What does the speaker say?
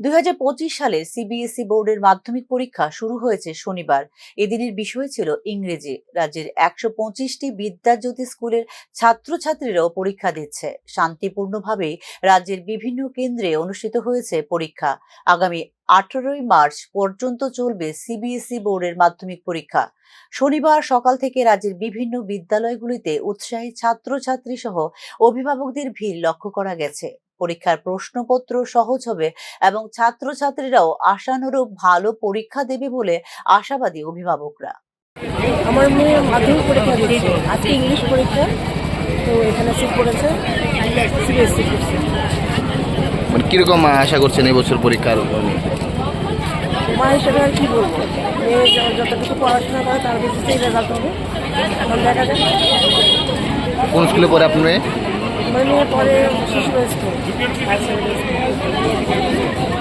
দুই হাজার পঁচিশ সালে সিবিএসই বোর্ডের মাধ্যমিক পরীক্ষা শুরু হয়েছে শনিবার। এদিনের বিষয় ছিল ইংরেজি। রাজ্যের একশো পঁচিশটি বিদ্যাজ্যোতি স্কুলের ছাত্রছাত্রীরাও পরীক্ষা দিচ্ছে। শান্তিপূর্ণভাবে রাজ্যের বিভিন্ন কেন্দ্রে অনুষ্ঠিত হয়েছে পরীক্ষা। আগামী আঠারোই মার্চ পর্যন্ত চলবে সিবিএসই বোর্ডের মাধ্যমিক পরীক্ষা। শনিবার সকাল থেকে রাজ্যের বিভিন্ন বিদ্যালয়গুলিতে উৎসাহী ছাত্রছাত্রী সহ অভিভাবকদের ভিড় লক্ষ্য করা গেছে। পরীক্ষার প্রশ্নপত্র সহজ হবে এবং ছাত্রছাত্রীরাও আশানুরূপ ভালো পরীক্ষা দেবে বলে আশাবাদী অভিভাবকরা। আমার মেয়ে মাধ্যমিক পরীক্ষা দিচ্ছে আজকে ইংলিশ পরীক্ষা তো এখানে সিট পড়েছে সিবিএসসি মানে কীরকম আশা করছেন এবছর পরীক্ষার মা হিসেবে আর কি বলব? মেয়ে যতটুকু পড়াশোনা করে তার বেসিসেই রেজাল্ট হবে। এখন দেখা যাক। কোন স্কুলে পড়ে আপনার মেয়ে? আমার মেয়ে পরে শিশু স্কুল